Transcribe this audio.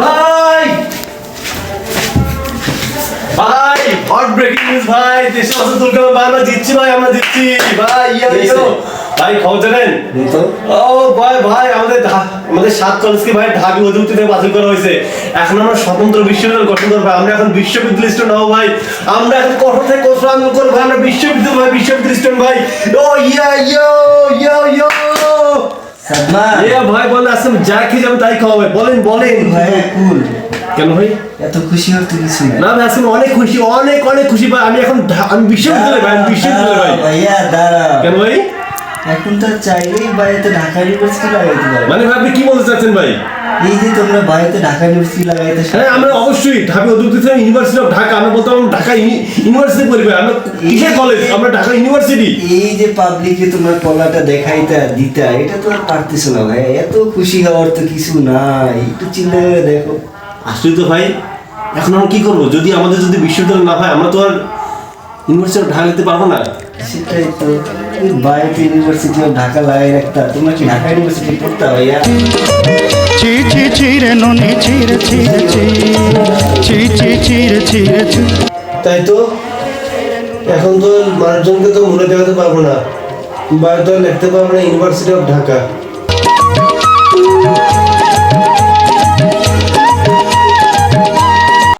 ভাই! ভাই hot breaking news ভাই। দেশে দুর্গা ভাই আমরা জিতছি ভাই আমরা জিতছি। ভাই ইয়া ইয়া ভাই খবর জানেন? ও ভাই ভাই আমাদের আমাদের সাত কলেজকে ভাই ঢাবি থেকে বাতিল করা হয়েছে। এখন আমরা স্বতন্ত্র বিশ্ববিদ্যালয় গঠন করব। আমরা এখন বিশ্ববিদ্যালয় স্টুডেন্ট হব ভাই। আমরা এখন কঠোর থেকে কঠোর আন্দোলন করব। আমরা বিশ্ববিদ্যালয় ভাই বিশ্ববিদ্যালয় স্টুডেন্ট ভাই। ও ইয়া ইয়া ইয়া ইয়া। ভাই যা খেয়ে তাই খাওয়াবে বলেন বলেন। ভাই কুল। কেন ভাই? এত খুশি হওয়ার তো কিছু না না ভাই আজকে অনেক খুশি অনেক অনেক খুশি ভাই। আমি এখন আমি বিশ্ববিদ্যালয় ভাই আমি বিশ্ববিদ্যালয় ভাই। ভাইয়া দাঁড়া কেন ভাই? এখন তো চাইলেই ঢাকা ইউনিভার্সিটি লাগাইতে পারো মানে ভাই আপনি কি বলতে চাচ্ছেন ভাই? এই যে তোমরা বাড়িতে ঢাকা ইউনিভার্সিটি লাগাইতে হ্যাঁ আমরা অবশ্যই ঢাকা ইউনিভার্সিটি অফ ঢাকা আমরা বলতাম ঢাকা ইউনি- ইউনিভার্সিটি পরিবার আমরা কিসের কলেজ আমরা ঢাকা ইউনিভার্সিটি। এই যে পাবলিকে তোমরা কলাটা দেখাইতা দিতা এটা তো আর পারতেছো না ভাই এত খুশি হওয়ার তো কিছু নাই একটু চিন্তা করে দেখো। আসলে তো ভাই এখন আমরা কি করব? যদি আমাদের যদি বিশ্ববিদ্যালয় না হয় আমরা তো আর ইউনিভার্সিটি ঢাকা নিতে পারব না। সেটাই তো। বাড়িতে ইউনিভার্সিটি ঢাকা লাগাই রাখতা তোমরা কি ঢাকা ইউনিভার্সিটি পড়তা ভাইয়া? চি চি চিরে ননি চিরে চিরে চি চি চি চিরে চিরে চি তাই তো? এখন তো মানুষজনকে তো মনে দেখাতে পারব না। বা তো লিখতে পারব না ইউনিভার্সিটি অফ ঢাকা